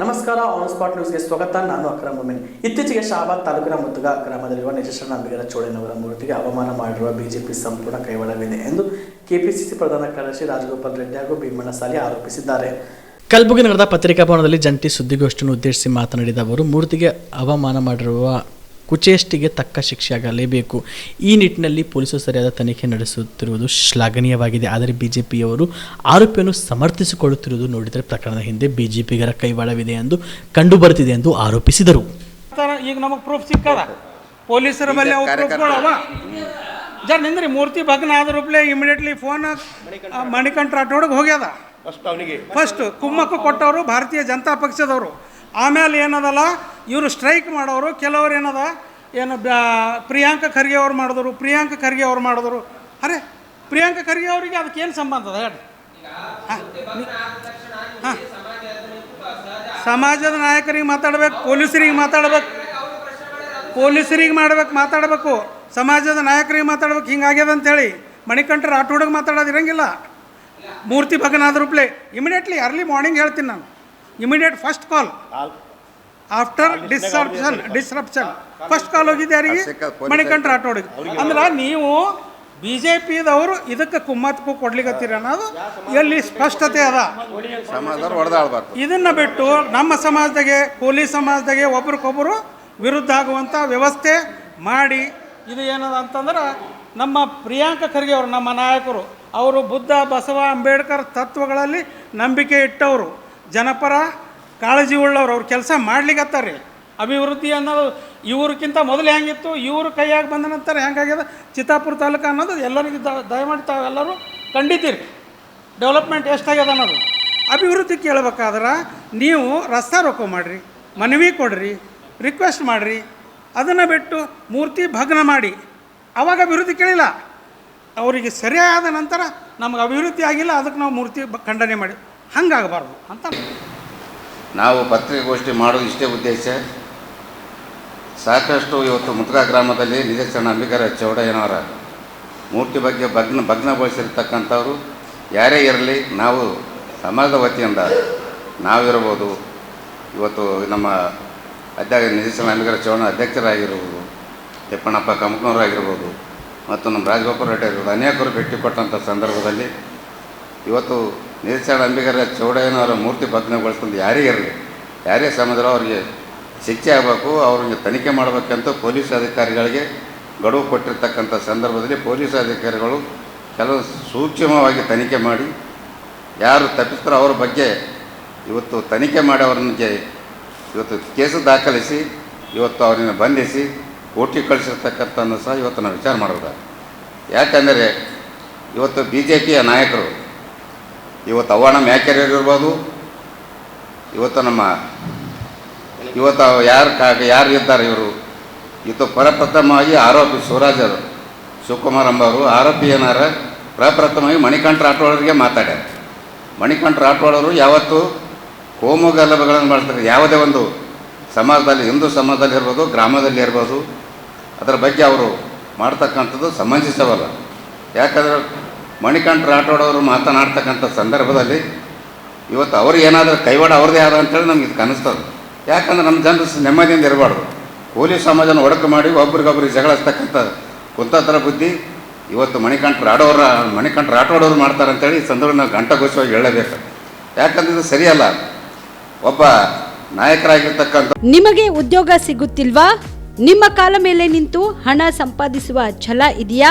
ನಮಸ್ಕಾರ on spot ನ್ಯೂಸ್ಗೆ ಸ್ವಾಗತ. ನಾನು ಅಕ್ರಮ ಮೊಮ್ಮೆ ಇತ್ತೀಚೆಗೆ ಶಾಬಾದ್ ತಾಲೂಕಿನ ಮುತ್ತುಗ ಅಕ್ರಮದಲ್ಲಿರುವ ನಿಜಶರಣ ಅಂಬಿಗರ ಚೋಳನವರ ಮೂರ್ತಿಗೆ ಅವಮಾನ ಮಾಡಿರುವ ಬಿಜೆಪಿ ಸಂಪೂರ್ಣ ಕೈವಾಡವಿದೆ ಎಂದು ಕೆಪಿಸಿಸಿ ಪ್ರಧಾನ ಕಾರ್ಯದರ್ಶಿ ರಾಜಗೋಪಾಲ್ ರೆಡ್ಡಿ ಹಾಗೂ ಭೀಮಣ್ಣ ಸಾಲಿ ಆರೋಪಿಸಿದ್ದಾರೆ. ಕಲಬುರಗಿ ನಗರದ ಪತ್ರಿಕಾ ಭವನದಲ್ಲಿ ಜಂಟಿ ಸುದ್ದಿಗೋಷ್ಠಿಯನ್ನು ಉದ್ದೇಶಿಸಿ ಮಾತನಾಡಿದ ಅವರು, ಮೂರ್ತಿಗೆ ಅವಮಾನ ಮಾಡಿರುವ ಕುಚೇಷ್ಟಿಗೆ ತಕ್ಕ ಶಿಕ್ಷೆಯಾಗಲೇಬೇಕು ಈ ನಿಟ್ಟಿನಲ್ಲಿ ಪೊಲೀಸರು ಸರಿಯಾದ ತನಿಖೆ ನಡೆಸುತ್ತಿರುವುದು ಶ್ಲಾಘನೀಯವಾಗಿದೆ. ಆದರೆ ಬಿಜೆಪಿಯವರು ಆರೋಪಿಯನ್ನು ಸಮರ್ಥಿಸಿಕೊಳ್ಳುತ್ತಿರುವುದು ನೋಡಿದರೆ ಪ್ರಕರಣದ ಹಿಂದೆ ಬಿಜೆಪಿಗರ ಕೈವಾಡವಿದೆ ಎಂದು ಕಂಡುಬರುತ್ತಿದೆ ಎಂದು ಆರೋಪಿಸಿದರು. ಈಗ ನಮಗೆ ಪ್ರೂಫ್ ಸಿಕ್ಕದ ಪೊಲೀಸರ ಮೇಲೆ ಜರ ನಿಂದ್ರಿ ಮೂರ್ತಿ ಭಗ್ನ ಆದ್ರೂಪ್ಲೆ ರೂಪಲೆ ಇಮಿಡಿಯೇಟ್ಲಿ ಫೋನ್ ಮಣಿಕಂಠ ರಾಠೋಡ್ಗೆ ಹೋಗ್ಯದ. ಫಸ್ಟ್ ಕುಮ್ಮಕ್ಕು ಕೊಟ್ಟವರು ಭಾರತೀಯ ಜನತಾ ಪಕ್ಷದವರು. ಆಮೇಲೆ ಏನದಲ್ಲ? ಇವರು ಸ್ಟ್ರೈಕ್ ಮಾಡೋರು. ಕೆಲವರು ಏನದ? ಏನು ಪ್ರಿಯಾಂಕ ಖರ್ಗೆ ಅವ್ರು ಮಾಡಿದ್ರು, ಪ್ರಿಯಾಂಕ ಖರ್ಗೆ ಅವ್ರು ಮಾಡಿದ್ರು. ಅರೆ, ಪ್ರಿಯಾಂಕ ಖರ್ಗೆ ಅವರಿಗೆ ಅದಕ್ಕೇನು ಸಂಬಂಧ ಅದ ಹೇಳಿ ಹಾಂ ಸಮಾಜದ ನಾಯಕರಿಗೆ ಮಾತಾಡ್ಬೇಕು, ಪೊಲೀಸರಿಗೆ ಮಾತಾಡ್ಬೇಕು, ಪೊಲೀಸರಿಗೆ ಮಾಡ್ಬೇಕು, ಮಾತಾಡಬೇಕು. ಸಮಾಜದ ನಾಯಕರಿಗೆ ಮಾತಾಡ್ಬೇಕು ಹಿಂಗಾಗ್ಯದ ಅಂತೇಳಿ. ಮಣಿಕಂಠರ ರಾಠೋಡಿಗೆ ಮಾತಾಡೋದು ಇರಂಗಿಲ್ಲ. ಮೂರ್ತಿ ಭಗನಾದ ರೂಪ್ಲೆ. ಇಮಿಡಿಯೇಟ್ಲಿ ಅರ್ಲಿ ಮಾರ್ನಿಂಗ್ ಹೇಳ್ತೀನಿ ನಾನು. Immediate first call after disruption disruption first call ಹೋಗಿದ್ದು ಯಾರಿಗೆ? ಮಣಿಕಂಠ ರಾಠೋಡಿಗೆ ಅಂದ್ರೆ ನೀವು ಬಿ ಜೆ ಪಿದವರು ಇದಕ್ಕೆ ಕುಮ್ಮತ್ಕು ಕೊಡ್ಲಿಕತ್ತೀರ ಅನ್ನೋದು ಎಲ್ಲಿ ಸ್ಪಷ್ಟತೆ ಅದ. ಇದನ್ನ ಬಿಟ್ಟು ನಮ್ಮ ಸಮಾಜದಾಗೆ ಕೂಲಿ ಸಮಾಜದಾಗೆ ಒಬ್ರಿಗೊಬ್ಬರು ವಿರುದ್ಧ ಆಗುವಂಥ ವ್ಯವಸ್ಥೆ ಮಾಡಿ. ಇದು ಏನದ ಅಂತಂದ್ರೆ ನಮ್ಮ ಪ್ರಿಯಾಂಕ ಖರ್ಗೆ ಅವರು ನಮ್ಮ ನಾಯಕರು ಅವರು ಬುದ್ಧ ಬಸವ ಅಂಬೇಡ್ಕರ್ ತತ್ವಗಳಲ್ಲಿ ನಂಬಿಕೆ ಇಟ್ಟವರು. ಜನಪರ ಕಾಳಜಿ ಉಳ್ಳವ್ರು ಅವ್ರ ಕೆಲಸ ಮಾಡ್ಲಿಕ್ಕತ್ತಾರ್ರಿ ಅಭಿವೃದ್ಧಿ ಅನ್ನೋದು ಇವ್ರಕ್ಕಿಂತ ಮೊದಲು ಹೆಂಗಿತ್ತು, ಇವ್ರ ಕೈಯಾಗಿ ಬಂದ ನಂತರ ಹೆಂಗಾಗ್ಯದ? ಚಿತ್ತಾಪುರ ತಾಲೂಕು ಅನ್ನೋದು ಎಲ್ಲರಿಗೂ ದಯಮಾಡಿ ತಾವೆಲ್ಲರೂ ಕಂಡಿದ್ದೀರಿ ಡೆವಲಪ್ಮೆಂಟ್ ಎಷ್ಟಾಗ್ಯದ ಅನ್ನೋದು. ಅಭಿವೃದ್ಧಿ ಕೇಳಬೇಕಾದ್ರೆ ನೀವು ರಸ್ತೆ ರೊಕ್ಕ ಮಾಡಿರಿ, ಮನವಿ ಕೊಡ್ರಿ, ರಿಕ್ವೆಸ್ಟ್ ಮಾಡಿರಿ, ಅದನ್ನು ಬಿಟ್ಟು ಮೂರ್ತಿ ಭಗ್ನ ಮಾಡಿ. ಅವಾಗ ಅಭಿವೃದ್ಧಿ ಕೇಳಿಲ್ಲ. ಅವರಿಗೆ ಸರಿಯಾದ ನಂತರ ನಮ್ಗೆ ಅಭಿವೃದ್ಧಿ ಆಗಿಲ್ಲ, ಅದಕ್ಕೆ ನಾವು ಮೂರ್ತಿ ಖಂಡನೆ ಮಾಡಿ. ಹಂಗಾಗಬಾರ್ದು ಅಂತ ನಾವು ಪತ್ರಿಕಾಗೋಷ್ಠಿ ಮಾಡೋದು ಇಷ್ಟೇ ಉದ್ದೇಶ. ಸಾಕಷ್ಟು ಇವತ್ತು ಮುದ್ರಾ ಗ್ರಾಮದಲ್ಲಿ ನಿರೀಕ್ಷಣ ಅಂಬಿಕರ ಚೌಡಯ್ಯನವರ ಮೂರ್ತಿ ಬಗ್ಗೆ ಭಗ್ನ, ಭಗ್ನಗೊಳಿಸಿರ್ತಕ್ಕಂಥವ್ರು. ಯಾರೇ ಇರಲಿ, ನಾವು ಸಮಾಜದ ವತಿಯಿಂದ ನಾವಿರ್ಬೋದು. ಇವತ್ತು ನಮ್ಮ ಅಧ್ಯಕ್ಷ ನಿರೀಕ್ಷಣ ಅಂಬಿಕರ ಚೌಡ ಅಧ್ಯಕ್ಷರಾಗಿರ್ಬೋದು, ತಿಪ್ಪಣ್ಣಪ್ಪ ಕಮಕ್ನವರಾಗಿರ್ಬೋದು ಮತ್ತು ನಮ್ಮ ರಾಜಗೋಪಾಲ್ ರೆಡ್ಡಿ ಆಗಿರ್ಬೋದು ಅನೇಕರು ಭೇಟಿ ಕೊಟ್ಟಂಥ ಸಂದರ್ಭದಲ್ಲಿ ಇವತ್ತು ನಿರೀಕ್ಷಣ ಅಂಬಿಗರ ಚೌಡಯ್ಯನವರ ಮೂರ್ತಿ ಭಗ್ನಗೊಳಿಸ್ಕೊಂಡು ಯಾರೇ ಇರಲಿ, ಯಾರೇ ಸಮಾಜರು ಅವರಿಗೆ ಶಿಕ್ಷೆ ಆಗಬೇಕು, ಅವ್ರಿಗೆ ತನಿಖೆ ಮಾಡಬೇಕಂತ ಪೊಲೀಸ್ ಅಧಿಕಾರಿಗಳಿಗೆ ಗಡುವು ಕೊಟ್ಟಿರ್ತಕ್ಕಂಥ ಸಂದರ್ಭದಲ್ಲಿ ಪೊಲೀಸ್ ಅಧಿಕಾರಿಗಳು ಕೆಲವು ಸೂಕ್ಷ್ಮವಾಗಿ ತನಿಖೆ ಮಾಡಿ, ಯಾರು ತಪ್ಪಿಸ್ತಾರೋ ಅವ್ರ ಬಗ್ಗೆ ಇವತ್ತು ತನಿಖೆ ಮಾಡಿ ಅವ್ರಿಗೆ ಇವತ್ತು ಕೇಸು ದಾಖಲಿಸಿ, ಇವತ್ತು ಅವರನ್ನು ಬಂಧಿಸಿ ಕೋರ್ಟಿಗೆ ಕಳಿಸಿರ್ತಕ್ಕಂಥ ಸಹ ಇವತ್ತು ನಾವು ವಿಚಾರ ಮಾಡಬೇಕಾಗುತ್ತೆ ಯಾಕಂದರೆ ಇವತ್ತು ಬಿ ಜೆ ಪಿಯ ನಾಯಕರು ಇವತ್ತು ಅವಣ ಮ್ಯಾಕೆರಿಯರ್ ಇರ್ಬೋದು, ಇವತ್ತು ನಮ್ಮ, ಇವತ್ತು ಯಾರು ಕಾ, ಯಾರು ಇದ್ದಾರೆ ಇವರು? ಇವತ್ತು ಪ್ರಪ್ರಥಮವಾಗಿ ಆರೋಪಿ ಶಿವರಾಜರು ಶಿವಕುಮಾರ್ ಅಂಬವರು. ಆರೋಪಿ ಏನಾರ ಪ್ರಪ್ರಥಮವಾಗಿ ಮಣಿಕಂಠ ರಾಠೋಳರಿಗೆ ಮಾತಾಡ್ಯಾರ. ಮಣಿಕಂಠ ರಾಠೋಳರು ಯಾವತ್ತು ಕೋಮು ಗಲಭೆಗಳನ್ನು ಮಾಡ್ತಾರೆ ಯಾವುದೇ ಒಂದು ಸಮಾಜದಲ್ಲಿ, ಹಿಂದೂ ಸಮಾಜದಲ್ಲಿ ಇರ್ಬೋದು, ಗ್ರಾಮದಲ್ಲಿ ಇರ್ಬೋದು, ಅದರ ಬಗ್ಗೆ ಅವರು ಮಾಡ್ತಕ್ಕಂಥದ್ದು ಸಮಂಜಿಸಬಲ್ಲ ಯಾಕಂದರೆ ಮಣಿಕಂಠ ರಾಠೋಡವರು ಮಾತನಾಡ್ತಕ್ಕಂಥ ಸಂದರ್ಭದಲ್ಲಿ ಇವತ್ತು ಅವರು ಏನಾದರೂ ಕೈವಾಡ ಅವ್ರದ್ದೇ ಆದ ಅಂತೇಳಿ ನಮ್ಗೆ ಇದು ಕನಿಸ್ತದೆ. ಯಾಕಂದ್ರೆ ನಮ್ಮ ಜನರು ನೆಮ್ಮದಿಯಿಂದ ಇರಬಾರ್ದು. ಕೂಲಿ ಸಮಾಜನ ಒಡಕು ಮಾಡಿ ಒಬ್ರಿಗೊಬ್ರಿಗೆ ಜಗಳಿಸ್ತಕ್ಕಂಥ ಕುಂತಾತರ ಬುದ್ಧಿ ಇವತ್ತು ಮಣಿಕಂಠ ರಾಡೋರ ಮಣಿಕಂಠ ರಾಠೋಡವ್ರು ಮಾಡ್ತಾರೆ ಅಂತೇಳಿ ಈ ಸಂದರ್ಭ ನಾವು ಗಂಟಘೋಷವಾಗಿ ಹೇಳಬೇಕು ಯಾಕಂದ್ರೆ ಇದು ಸರಿಯಲ್ಲ. ಒಬ್ಬ ನಾಯಕರಾಗಿರ್ತಕ್ಕಂಥ ನಿಮಗೆ ಉದ್ಯೋಗ ಸಿಗುತ್ತಿಲ್ವಾ? ನಿಮ್ಮ ಕಾಲ ಮೇಲೆ ನಿಂತು ಹಣ ಸಂಪಾದಿಸುವ ಛಲ ಇದೆಯಾ?